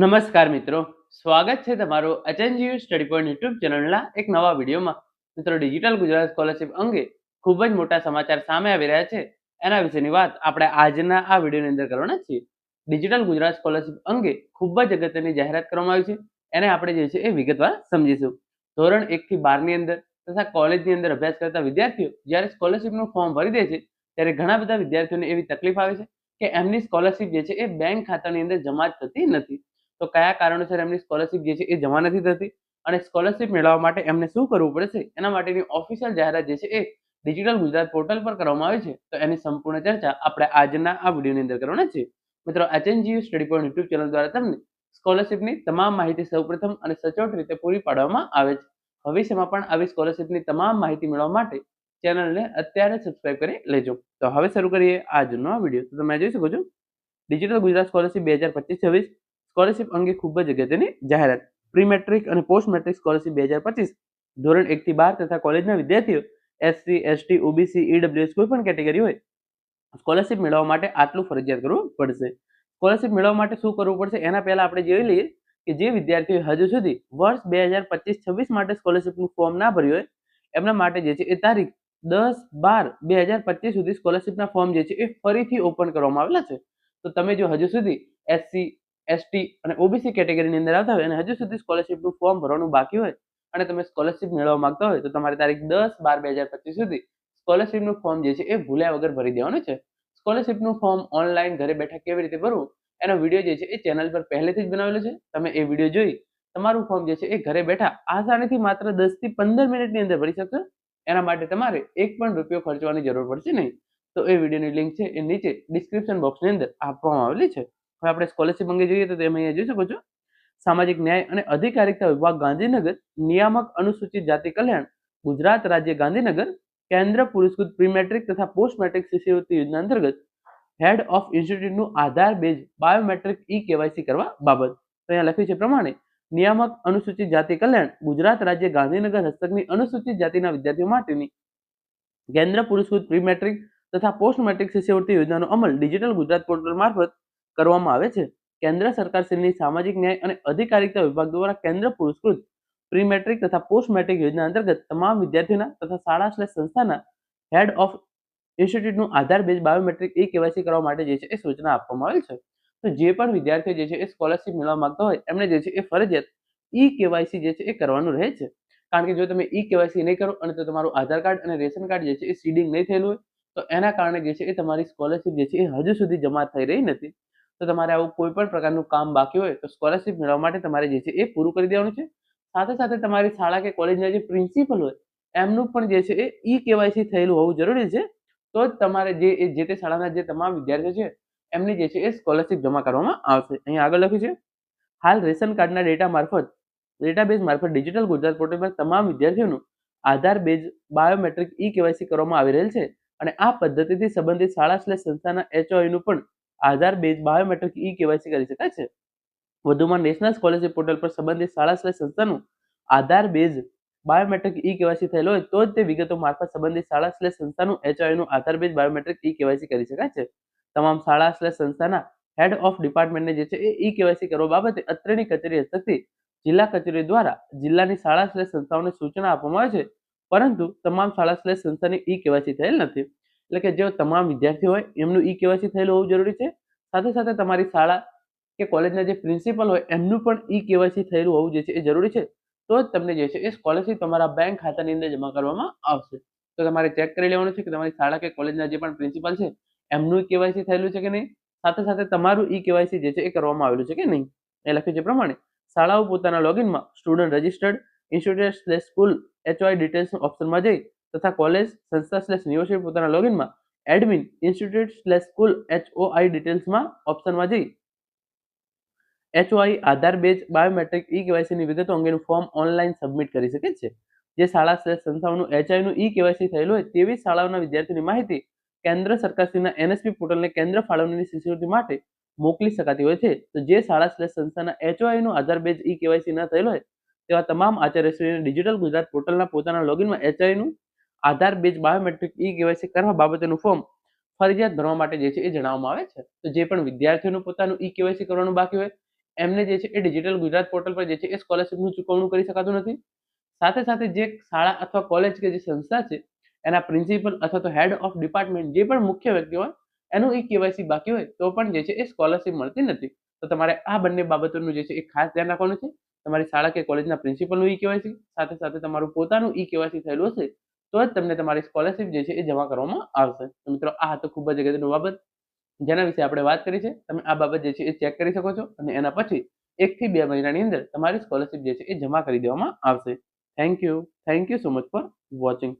નમસ્કાર મિત્રો. સ્વાગત છે તમારું અચનજીયુ સ્ટડી પોઈન્ટ યુટ્યુબ ચેનલના એક નવા વિડીયોમાં. મિત્રો, ડિજિટલ ગુજરાત સ્કોલરશિપ અંગે ખૂબ જ મોટા સમાચાર સામે આવી રહ્યા છે. એના વિશેની વાત આપણે આજના આ વિડીયોની અંદર કરવાના છીએ. ડિજિટલ ગુજરાત સ્કોલરશિપ અંગે ખૂબ જ અગત્યની જાહેરાત કરવામાં આવી છે. એને આપણે જે છે એ વિગતવાર સમજીશું. ધોરણ એકથી બારની અંદર તથા કોલેજની અંદર અભ્યાસ કરતા વિદ્યાર્થીઓ જ્યારે સ્કોલરશિપનું ફોર્મ ભરી દે છે, ત્યારે ઘણા બધા વિદ્યાર્થીઓને એવી તકલીફ આવે છે કે એમની સ્કોલરશિપ જે છે એ બેંક ખાતાની અંદર જમા થતી નથી. તો કયા કારણોસર એમની સ્કોલરશિપ જે છે એ જમા નથી થતી? અને સ્કોલરશિપ મેળવવા માટે એમને શું કરવું પડશે? એના માટેની ઓફિશિયલ જાહેરાત જે છે એ ડિજિટલ ગુજરાત પોર્ટલ પર કરવામાં આવી છે. તો એની સંપૂર્ણ ચર્ચા આપણે આજના આ વિડીયોની અંદર કરવાના છે મિત્રો, HNGU study point YouTube channel દ્વારા તમને સ્કોલરશિપની તમામ માહિતી સૌપ્રથમ અને સચોટ રીતે પૂરી પાડવામાં આવે છે. ભવિષ્યમાં પણ આવી સ્કોલરશિપની તમામ માહિતી મેળવવા માટે ચેનલને અત્યારે સબસ્ક્રાઇબ કરી લેજો. તો હવે શરૂ કરીએ આજનો વીડિયો તો તમે જોઈ શકો છો ડિજિટલ ગુજરાત સ્કોલરશિપ બે હજાર પચીસ છવ્વીસ સ્કોલરશિપ અંગે ખૂબ જ અગત્યની જાહેરાત. પ્રી મેટ્રિક અને પોસ્ટ મેટ્રિક સ્કોલરશિપ બે હજાર પચીસ ધોરણ એક થી બાર તથા કોલેજના વિદ્યાર્થીઓ એસસી એસટી ઓબીસી ઈડબ્લ્યુએસ કોઈ પણ કેટેગરી હોય, સ્કોલરશિપ મેળવવા માટે આટલું ફરજિયાત કરવું પડશે. સ્કોલરશિપ મેળવવા માટે શું કરવું પડશે? એના પહેલા આપણે જોઈ લઈએ કે જે વિદ્યાર્થીઓ હજુ સુધી વર્ષ બે હજાર પચીસ છવ્વીસ માટે સ્કોલરશિપનું ફોર્મ ના ભર્યું હોય, એમના માટે જે છે એ તારીખ દસ બાર બે હજાર પચીસ સુધી સ્કોલરશિપના ફોર્મ જે છે એ ફરીથી ઓપન કરવામાં આવેલા છે. તો તમે જો હજુ સુધી એસસી એસટી અને ઓબીસી કેટેગરીની અંદર આવતા હોય અને હજુ સુધી સ્કોલરશિપનું ફોર્મ ભરવાનું બાકી હોય અને તમે સ્કોલરશિપ મેળવવા માંગતા હોય તો તમારે તારીખ દસ બાર બે હજાર પચીસ સુધી સ્કોલરશિપનું ફોર્મ જે છે એ ભૂલ્યા વગર ભરી દેવાનું છે. સ્કોલરશિપનું ફોર્મ ઓનલાઈન ઘરે બેઠા કેવી રીતે ભરવું? એનો વીડિયો જે છે એ ચેનલ પર પહેલેથી જ બનાવેલો છે. તમે એ વીડિયો જોઈ તમારું ફોર્મ જે છે એ ઘરે બેઠા આસાનીથી માત્ર દસથી પંદર મિનિટની અંદર ભરી શકશો. એના માટે તમારે એક પણ રૂપિયો ખર્ચવાની જરૂર પડશે નહીં. તો એ વિડીયોની લિંક છે એ નીચે ડિસ્ક્રિપ્શન બોક્સની અંદર આપવામાં આવેલી છે. હવે આપણે સ્કોલરશિપ અંગે જોઈએ તો તમે અહીંયા જોઈ શકો છો. સામાજિક ન્યાય અને અધિકારિકતા વિભાગ ગાંધીનગર, નિયામક અનુસૂચિત જાતિ કલ્યાણ, ગુજરાત રાજ્ય ગાંધીનગર, કેન્દ્ર પુરસ્કૃત પ્રી મેટ્રિક તથા પોસ્ટ મેટ્રિક શિષ્યવૃત્તિ યોજના અંતર્ગત head of ઇન્સ્ટિટ્યૂટનું Aadhaar base biometric E KYC કરવા બાબત. તો અહીંયા લખ્યું છે પ્રમાણે, નિયામક અનુસૂચિત જાતિ કલ્યાણ, ગુજરાત રાજ્ય ગાંધીનગર હસ્તકની અનુસૂચિત જાતિના વિદ્યાર્થીઓ માટેની કેન્દ્ર પુરસ્કૃત પ્રી મેટ્રિક તથા પોસ્ટ મેટ્રિક શિષ્યવૃત્તિ યોજનાનો અમલ ડિજિટલ ગુજરાત પોર્ટલ મારફત કરવામાં આવે છે. કેન્દ્ર સરકારશ્રીની સામાજિક ન્યાય અને અધિકારિતા વિભાગ દ્વારા કેન્દ્ર પુરસ્કૃત પ્રી મેટ્રિક તથા પોસ્ટ મેટ્રિક યોજના અંતર્ગત તમામ વિદ્યાર્થીઓના તથા શાળા સ્લેશ સંસ્થાના head of ઇન્સ્ટિટ્યૂટનું Aadhaar base biometric E KYC કરવા માટે જે છે એ સૂચના આપવામાં આવેલ છે. તો જે પણ વિદ્યાર્થીઓ જે છે એ સ્કોલરશિપ મેળવવા માંગતા હોય એમને જે છે એ ફરજિયાત ઈ કેવાયસી જે છે એ કરવાનું રહે છે. કારણ કે જો તમે ઈ કેવાયસી નહીં કરો અને તો તમારું આધાર કાર્ડ અને રેશન કાર્ડ જે છે એ સીડિંગ નહીં થયેલું હોય, તો એના કારણે જે છે એ તમારી સ્કોલરશિપ જે છે એ હજુ સુધી જમા થઈ રહી નથી. તો તમારે આવું કોઈ પણ પ્રકારનું કામ બાકી હોય તો સ્કોલરશિપ મેળવવા માટે તમારે જે છે એ પૂરું કરી દેવાનું છે. સાથે સાથે તમારી શાળા કે કોલેજના જે પ્રિન્સિપલ હોય, એમનું પણ જે છે એ ઈ કેવાયસી થયેલું હોવું જરૂરી છે. તો જ તમારે જે એ જે તે શાળાના જે તમામ વિદ્યાર્થીઓ છે, એમની જે છે એ સ્કોલરશિપ જમા કરવામાં આવશે. અહીં આગળ લખ્યું છે, હાલ રેશન કાર્ડના ડેટા મારફત, ડેટાબેઝ મારફત ડિજિટલ ગુજરાત પોર્ટલ પર તમામ વિદ્યાર્થીઓનું Aadhaar base biometric E KYC કરવામાં આવી રહેલ છે અને આ પદ્ધતિથી સંબંધિત શાળા સ્લેશ સંસ્થાના એચઓઆઈનું પણ Aadhaar base biometric E KYC કરી શકાય છે. વધુમાં નેશનલ સ્કોલરશિપ પોર્ટલ પર સંબંધિત શાળા સ્લેશ સંસ્થાનું Aadhaar base biometric E KYC થયેલો હોય તો જ તે વિગતો મારફત સંબંધિત શાળા સ્લેશ સંસ્થાનું એચઆઈનું Aadhaar base biometric E KYC કરી શકાય છે. તમામ શાળા સ્લેશ સંસ્થાના હેડ ઓફ ડિપાર્ટમેન્ટને જે છે એ ઈ કેવાયસી કરવા બાબતે અત્રેની કચેરી હસ્તકથી જિલ્લા કચેરી દ્વારા જિલ્લાની શાળા સ્લેશ સંસ્થાઓને સૂચના આપવામાં આવે છે. પરંતુ તમામ શાળા સ્લેશ સંસ્થાની ઈ કેવાયસી થયેલ નથી. એટલે કે જે તમામ વિદ્યાર્થીઓ હોય, એમનું ઈ કેવાયસી થયેલું હોવું જરૂરી છે. સાથે સાથે તમારી શાળા કે કોલેજના જે પ્રિન્સિપલ હોય, એમનું પણ ઈ કેવાયસી થયેલું હોવું જે છે, એ જરૂરી છે. તો જ તમને જે છે, એ સ્કોલરશિપ તમારા બેંક ખાતાની અંદર જમા કરવામાં આવશે. તો તમારે ચેક કરી લેવાનું છે કે તમારી શાળા કે કોલેજના જે પણ પ્રિન્સિપલ છે, એમનું કેવાયસી થયેલું છે કે નહીં? સાથે સાથે તમારું ઈ કેવાયસી જે છે, એ કરવામાં આવેલું છે કે નહીં? એ લખ્યું છે પ્રમાણે. શાળાઓ પોતાના લોગિનમાં student registered institute school એચવાય details ઓપ્શનમાં જઈ તથા કોલેજ સંસ્થા સ્લેશ યુનિવર્સિટી પોતાના લોગિનમાં admin institute slash school HOI ડિટેલ્સમાં ઓપ્શનમાં જઈ. HOI Aadhaar, base biometric E કેવાયસીની વિગતો અંગેનું ફોર્મ ઓનલાઈન સબમિટ કરી શકે છે. જે શાળા સ્લેશ સંસ્થાઓનું એચઆઈનું ઈ કેવાયસી થયેલું હોય તેવી શાળાઓના વિદ્યાર્થીની માહિતી કેન્દ્ર સરકારશ્રીના એનએસપી પોર્ટલને કેન્દ્ર ફાળવણીની શિષ્યવૃત્તિ માટે મોકલી શકાતી હોય છે. તો જે શાળા સ્લેશ સંસ્થાના એચઓઆઈનું આધાર, બેઝ ઈ કેવાયસી ન થયેલો હોય તેવા તમામ આચાર્યશ્રીને ડિજિટલ ગુજરાત પોર્ટલના પોતાના લોગિનમાં એચઆઈનું Aadhaar base biometric E KYC કરવા બાબતેનું ફોર્મ ફરજિયાત ભરવા માટે જે છે એ જણાવવામાં આવે છે. તો જે પણ વિદ્યાર્થીઓનું પોતાનું ઈ કેવાયસી કરવાનું બાકી હોય, એમને જે છે એ ડિજિટલ ગુજરાત પોર્ટલ પર જે છે એ સ્કોલરશિપનું ચૂકવણું કરી શકાતું નથી. સાથે સાથે જે શાળા અથવા કોલેજ કે જે સંસ્થા છે, એના પ્રિન્સિપલ અથવા તો હેડ ઓફ ડિપાર્ટમેન્ટ જે પણ મુખ્ય વ્યક્તિ હોય, એનું ઈ કેવાયસી બાકી હોય, તો પણ જે છે એ સ્કોલરશિપ મળતી નથી. તો તમારે આ બંને બાબતોનું જે છે એ ખાસ ધ્યાન રાખવાનું છે. તમારી શાળા કે કોલેજના પ્રિન્સિપલનું ઈ કેવાયસી સાથે સાથે તમારું પોતાનું ઈ કેવાયસી થયેલું હશે તો જ તમને તમારી સ્કોલરશિપ જે છે એ જમા કરવામાં આવશે. તો મિત્રો, આ હતો ખૂબ જ અગત્યનું બાબત. જેના વિશે આપણે વાત કરી છે, તમે આ બાબત જે છે એ ચેક કરી શકો છો અને એના પછી એકથી બે મહિનાની અંદર તમારી સ્કોલરશિપ જે છે એ જમા કરી દેવામાં આવશે. Thank you thank you so much for watching